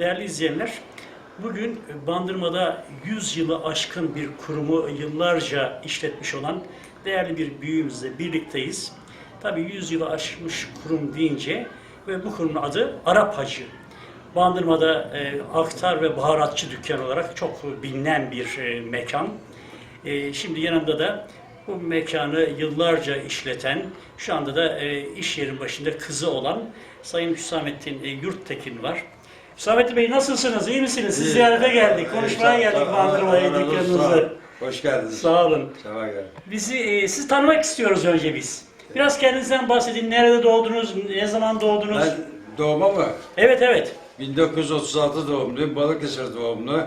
Değerli izleyenler, bugün Bandırma'da 100 yılı aşkın bir kurumu yıllarca işletmiş olan değerli bir büyüğümüzle birlikteyiz. Tabii 100 yılı aşmış kurum deyince ve bu kurumun adı Arap Hacı. Bandırma'da e, aktar ve baharatçı dükkan olarak çok bilinen bir e, mekan. E, şimdi yanımda da bu mekanı yıllarca işleten, şu anda da e, iş yerin başında kızı olan Sayın Hüsamettin e, Yurttekin var. Hüsamettin Bey nasılsınız? İyi misiniz? Siz ziyarete geldik, konuşmaya Sağ- geldik sağ- Bandırma'ya Allah razı olsun. dükkanınızı. Hoş geldiniz. Sağ olun. Sefa. Bizi, e, sizi tanımak istiyoruz önce biz. Biraz kendinizden bahsedin. Nerede doğdunuz? Ne zaman doğdunuz? Ben doğma mı? Evet evet. 1936 doğumluyum. Balıkesir doğumlu.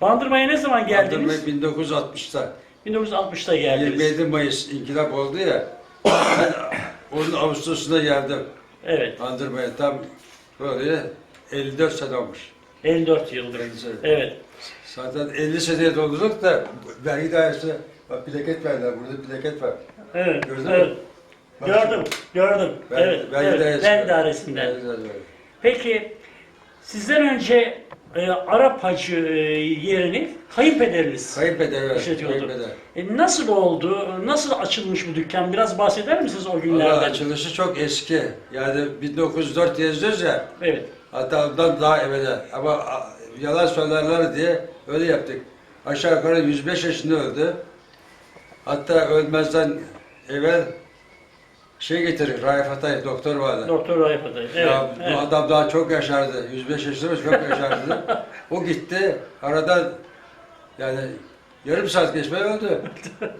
Bandırma'ya ne zaman geldiniz? Bandırma 1960'ta. 1960'ta geldiniz. 27 Mayıs inkılap oldu ya. Ben onun Ağustos'unda geldim. Evet. Bandırma'ya tam böyle 54 sene olmuş. 54 yıldır. 50 sene. Evet. Zaten 50 seneye doldurduk da vergi dairesine bak plaket verdiler. Burada plaket var. Evet. Gördün mü? evet. Bak Gördüm. Gördüm. Ver- evet. vergi evet. Vergi dairesinden. Vergi dairesi var. Peki sizden önce e, Arap Hacı e, yerini kayınpederiniz Kayınpeder var. işletiyordu. Kayınpeder. E, nasıl oldu? Nasıl açılmış bu dükkan? Biraz bahseder misiniz o Valla günlerden? açılışı çok eski. Yani 1904 yazıyoruz ya. Evet. Hatta ondan daha evvel. Ama a, yalan söylerler diye öyle yaptık. Aşağı yukarı 105 yaşında öldü. Hatta ölmezden evvel şey getirir, Raif Atay doktor vardı. Doktor Raif Atay. Evet. ya, evet. Bu adam daha çok yaşardı. 105 yaşında çok yaşardı. o gitti. Aradan yani yarım saat geçmeye öldü.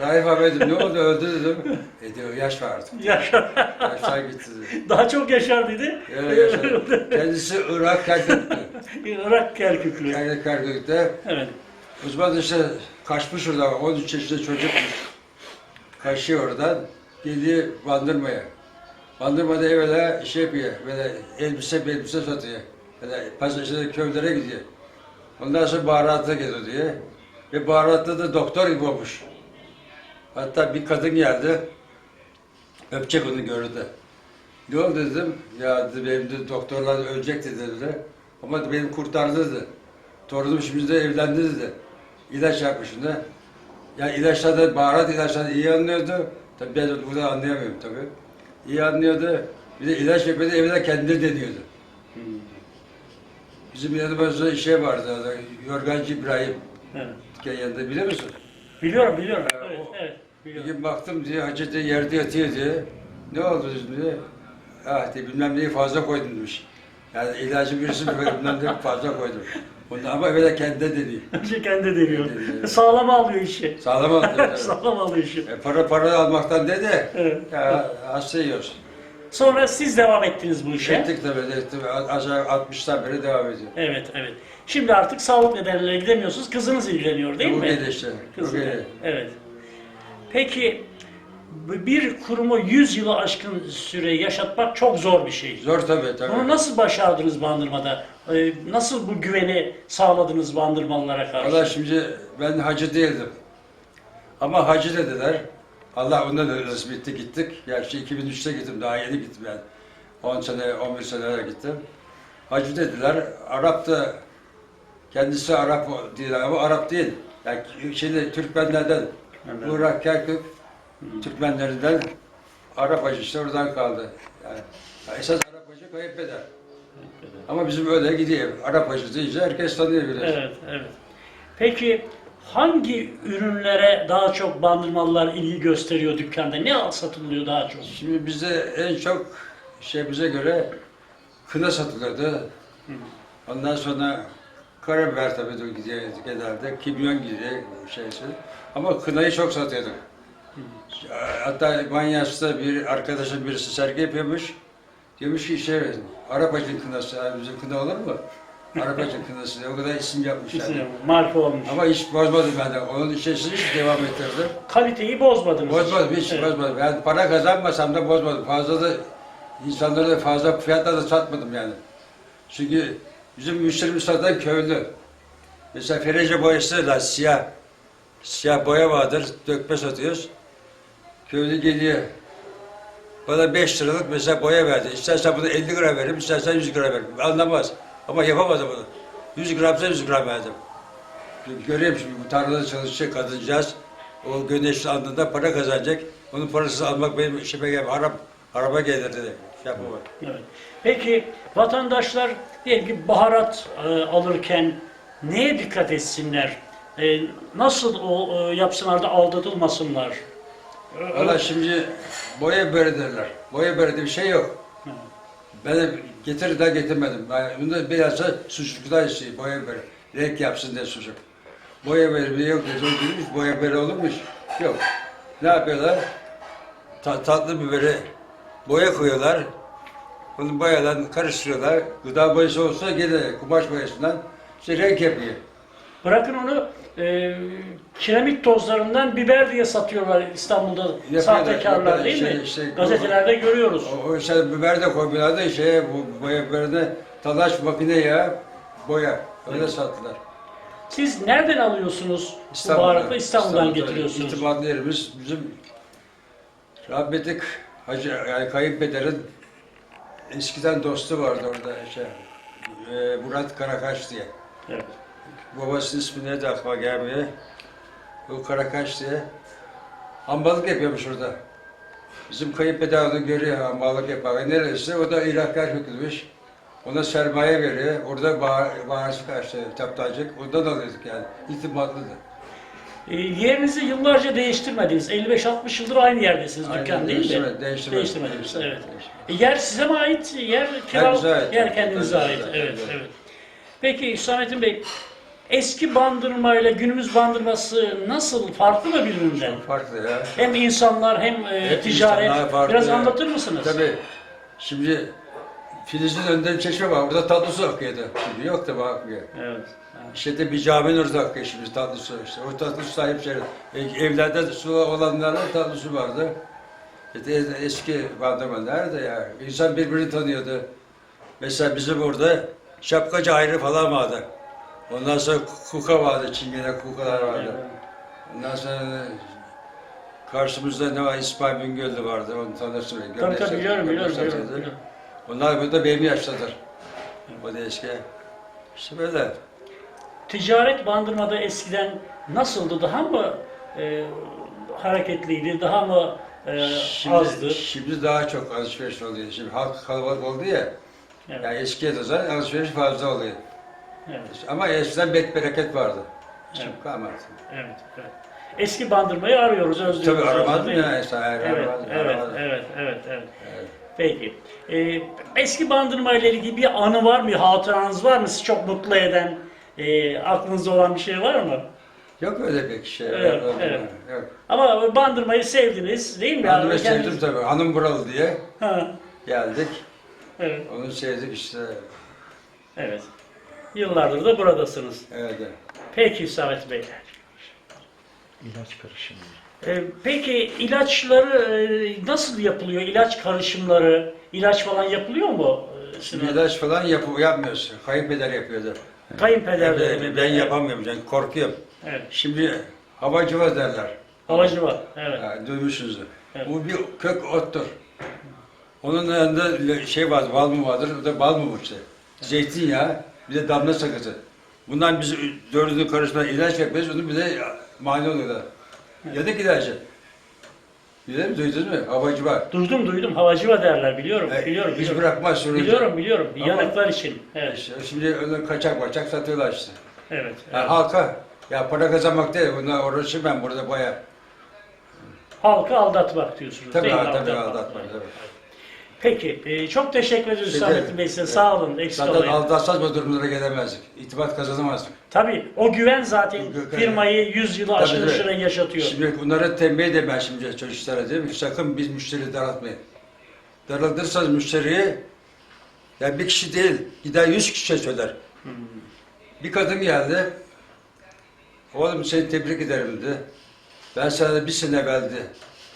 Raif abi dedim ne oldu öldü dedim. E diyor yaş vardı. Yaşar. Yaşlar gitti dedi. Daha çok yaşar dedi. Evet, yaşar. Kendisi Irak Kerkük'tü. Irak Kerküklü. Irak Kerkük'te. Evet. Uzman işte kaçmış oradan. 13 yaşında çocukmuş. Kaçıyor oradan. Geliyor Bandırma'ya. Bandırma'da evvela şey yapıyor. Böyle elbise elbise satıyor. Böyle pazar işte köylere gidiyor. Ondan sonra baharatla geliyor diye. Ve baharatta da doktor gibi olmuş. Hatta bir kadın geldi. Öpecek onu gördü. Ne oldu dedim. Ya dedi benim de doktorlar ölecek dedi. Ama benim kurtardı dedi. Torunum şimdi de evlendi dedi. İlaç yapmış da. Ya ilaçlar da baharat ilaçlar iyi anlıyordu. Tabii ben burada anlayamıyorum tabii. İyi anlıyordu. Bir de ilaç yapıyordu evde kendi deniyordu. Bizim yanımızda şey vardı. Yorgancı İbrahim. evet. Yanında biliyor musun? Biliyorum, biliyorum. Ha, Evet, o- evet. Bir Biliyorum. gün baktım diye hacı diye yerde yatıyor diye. Ne oldu şimdi? Ah diye bilmem neyi fazla koydum demiş. Yani ilacı birisi bilmem neyi fazla koydum. Ondan ama böyle kendine dedi. Önce kendi deniyor. Evet. Sağlam alıyor işi. Sağlam aldı. Sağlam alıyor işi. e, para para almaktan dedi. Evet. Ya hasta yiyoruz. Sonra siz devam ettiniz bu işe. Ettik tabii. Ettik. Aşağı 60'tan beri devam ediyor. Evet, evet. Şimdi artık sağlık nedeniyle gidemiyorsunuz. Kızınız ilgileniyor değil mi? geliyor işte. Kızı. geliyor. Evet. Peki bir kurumu 100 yılı aşkın süre yaşatmak çok zor bir şey. Zor tabii tabii. Bunu nasıl başardınız Bandırma'da? Ee, Nasıl bu güveni sağladınız Bandırmalılara karşı? Valla şimdi ben hacı değildim. Ama hacı dediler. Allah ondan da nasip etti gittik. Gerçi 2003'te gittim daha yeni gittim yani. 10 sene 11 sene gittim. Hacı dediler. Arap da kendisi Arap değil ama Arap değil. Yani şeyde Türkmenlerden Türkmenler. Irak Kerkük Türkmenlerinden Arap hacı işte oradan kaldı. Yani, yani esas Arap hacı kayınpeder. Ama bizim öyle gidiyor. Arap hacı deyince herkes tanıyor biliyorsun. Evet, evet. Peki hangi ürünlere daha çok Bandırmalılar ilgi gösteriyor dükkanda? Ne satılıyor daha çok? Şimdi bize en çok şey bize göre kına satılırdı. Ondan sonra karabiber tabii de gidiyor genelde. Kimyon gidiyor şeysi. Ama kınayı çok satıyorduk. Hatta Manyas'ta bir arkadaşım birisi sergi yapıyormuş. Demiş ki şey, Arap acın kınası, yani bizim kına olur mu? Arap acın kınası diye o kadar isim yapmışlar. İsim, marka olmuş. Ama hiç bozmadım ben de. Onun içerisini hiç devam ettirdim. Kaliteyi bozmadınız. Bozmadım, hiç Evet. bozmadım. Ben para kazanmasam da bozmadım. Fazla da insanlara da fazla fiyatla da satmadım yani. Çünkü bizim müşterimiz zaten köylü. Mesela Ferece boyası da siyah. Siyah boya vardır, dökme satıyoruz. Köylü geliyor. Bana 5 liralık mesela boya verdi. İstersen bunu 50 lira veririm, istersen 100 lira veririm. Anlamaz. Ama yapamadım bunu. 100 gramsa 100 gram verdim. Görüyorum şimdi bu tarlada çalışacak kadıncağız. O güneşli andında para kazanacak. Onun parasını almak benim işime gelmiyor. Haram, harama gelir dedi. Şey yapma. Evet. Peki vatandaşlar diyelim ki baharat e, alırken neye dikkat etsinler? E, nasıl o e, yapsınlar da aldatılmasınlar? Valla şimdi boya böyle derler. Boya böyle diye bir şey yok. Ben de getir de getirmedim. Ben bunda bilhassa suçluklar istiyor. Boya böyle. Renk yapsın diye suçluk. Boya böyle bir yok dedi. Değilmiş. Boya böyle olurmuş. Yok. Ne yapıyorlar? Ta- tatlı biberi boya koyuyorlar. Onu boyadan karıştırıyorlar. Gıda boyası olsa gene kumaş boyasından işte renk yapıyor. Bırakın onu e, kiremit tozlarından biber diye satıyorlar İstanbul'da Yapıyorlar, sahtekarlar yapıyorlar. değil mi? Şey- işte- Gazetelerde görüyoruz. O, işte biber de koymuyorlar da şeye bu boya biberine talaş makine ya boya öyle sattılar. Siz nereden alıyorsunuz bu baharatı? İstanbul'dan getiriyorsunuz. İtibarlı yerimiz bizim rahmetlik Hacı yani kayınpederin eskiden dostu vardı orada şey, e, Murat Karakaş diye. Evet. Babasının ismi neydi aklıma gelmiyor. O Karakaş diye. Hambalık yapıyormuş orada. Bizim kayınpeder onu görüyor hambalık yapar. Neresi? O da Irak'a hükülmüş. Ona sermaye veriyor. Orada bağır, bağırsı karşı taptacık. Ondan alıyorduk yani. İtibatlıdır. E, yerinizi yıllarca değiştirmediniz. 55-60 yıldır aynı yerdesiniz Aynen, dükkan değil mi? değiştirmedim. Değiştirmediniz, evet. E, yer size mi ait? Yer kira, ait. yer kendinize ait. tabii, Evet, evet. Peki Hüsamettin Bey, eski bandırma ile günümüz bandırması nasıl? Farklı mı birbirinden? Farklı ya. Hem insanlar hem e, Hep ticaret. insanlar farklı. Biraz anlatır mısınız? Tabii. Şimdi Filiz'in önünde bir çeşme var. Burada tatlı su akıyordu. Şimdi yok da akmıyor. Evet. İşte de bir caminin orada akıyor şimdi tatlı su işte. O tatlı su sahip şey. E, Evlerde su olanlarda tatlı su vardı. İşte eski bandırma nerede ya? İnsan birbirini tanıyordu. Mesela bizim orada şapkacı ayrı falan vardı. Ondan sonra kuka vardı, çingene kukalar vardı. Ondan sonra karşımızda ne var? İsmail Bingöl'de vardı, onu tanırsın. Tabii tabii biliyorum, biliyorum, biliyorum. Onlar burada benim yaştadır. O da eski. İşte böyle. Ticaret bandırmada eskiden nasıldı? Daha mı e, hareketliydi? Daha mı e, Şimdi, azdı? şimdi daha çok alışveriş oluyor. Şimdi halk kalabalık oldu ya. Evet. Yani eskiye nazaran alışveriş fazla oluyor. Evet. Ama eskiden bet bereket vardı. Evet. Şimdi kalmadı. Evet, evet. Eski bandırmayı arıyoruz, özlüyoruz. Tabii mi? ya? Esra, Evet, aramaz, evet, aramaz. evet, evet, evet. Evet. Peki. Ee, eski bandırma ile ilgili bir anı var mı, hatıranız var mı? Sizi çok mutlu eden, e, aklınızda olan bir şey var mı? Yok öyle bir şey. Evet, yok, evet. Yok. Ama bandırmayı sevdiniz, değil mi? De Yani sevdim tabii. Hanım buralı diye Ha, geldik. evet, Onu sevdik işte. evet. Yıllardır da buradasınız. Evet. evet. Peki Samet Bey. İlaç karışımı. Ee, peki ilaçları e, nasıl yapılıyor? İlaç karışımları, ilaç falan yapılıyor mu? Ee, Sinan? İlaç falan yap yapmıyorsun. Kayınpeder yapıyordu. Kayınpeder Ben, döneminde. ben yapamıyorum. Yani korkuyorum. Evet. Şimdi havacıva derler. Havacı var. Evet. Yani duymuşsunuzdur. Evet. Bu bir kök ottur. Onun yanında şey var, bal mı vardır, o da bal mı bu işte. Zeytinyağı, bir de damla sakızı. Bundan biz dördünü karıştıran ilaç yapıyoruz, onu bir de mani oluyorlar. Yadık ilacı. Bilir mi, duydunuz mu? Havacı var. Duydum duydum. Havacıva derler. Biliyorum. E, biliyorum. Hiç biliyorum. bırakmaz sürücü. Biliyorum biliyorum. Ama- Yanıklar için. Evet. İşte şimdi onu kaçak kaçak satıyorlar işte. Evet. Yani evet. halka, ya para kazanmak değil, bunlar uğraşır ben burada baya. Halkı aldatmak diyorsunuz. Tabii değil tabii Aldatmak. aldatmak. tabii. Peki. e, çok teşekkür ederiz değil. Bey size. Sağ olun. Eksik Zaten olmayın. aldatsak bu durumlara gelemezdik. İtibat kazanamazdık. Tabii. O güven zaten firmayı 100 yılı aşkın Tabii, süre yaşatıyor. Şimdi bunlara tembih de ben şimdi çocuklara ki sakın biz müşteri daraltmayın. Daraltırsanız müşteriyi ya bir kişi değil gider yüz kişiye söyler. Hmm. Bir kadın geldi. Oğlum seni tebrik ederim dedi. Ben sana bir sene evveldi.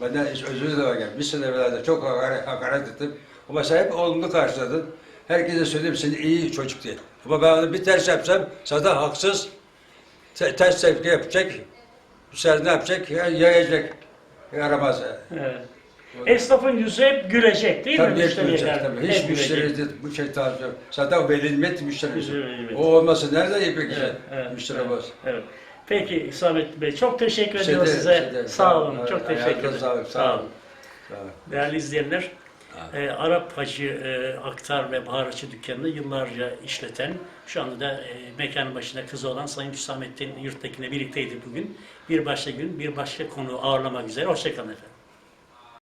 Benden hiç özür dilerim. Bir sene evveldi çok hakaret, hakaret ettim. Ama sen hep olumlu karşıladın. Herkese söyleyeyim seni iyi çocuk diye. Ama ben onu bir ters yapsam zaten haksız. Te- ters tepki yapacak. Bu sefer ne yapacak? Ya, yayacak. Yaramaz. Evet. Esnafın yüzü hep gülecek değil mi? Tabii hep müşteriye gülecek tabii. Hep Hiç gülecek. müşteri de bu şey tarzı yok. Zaten o belli nimet müşteri. O olmasa nerede yiyecek Evet, evet, müşteri evet, olmaz. evet. Peki İsmet Bey çok teşekkür Şey ediyorum de- size. şey de- sağ olun. çok teşekkür ederim. sağ Sağ olun. olun. Sağ ol. Değerli izleyenler, e, Arap Hacı e, Aktar ve Baharatçı dükkanını yıllarca işleten, şu anda da e, mekanın başında kızı olan Sayın Hüsamettin Yurttekin'le birlikteydik bugün. Bir başka gün, bir başka konu ağırlamak üzere. Hoşçakalın efendim.